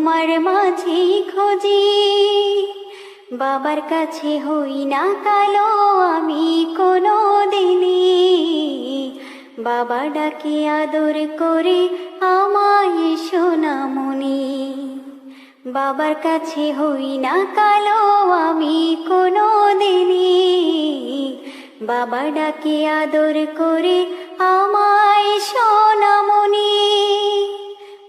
তোমার মাঝে খুঁজি। বাবার কাছে হই না কালো, আমি কোনো দিনই বাবা ডাকে আদর করে আমায় সোনামণি। বাবার কাছে হই না কালো, আমি কোনো দিনই বাবা ডাকে আদর করে আমায় সোনামণি।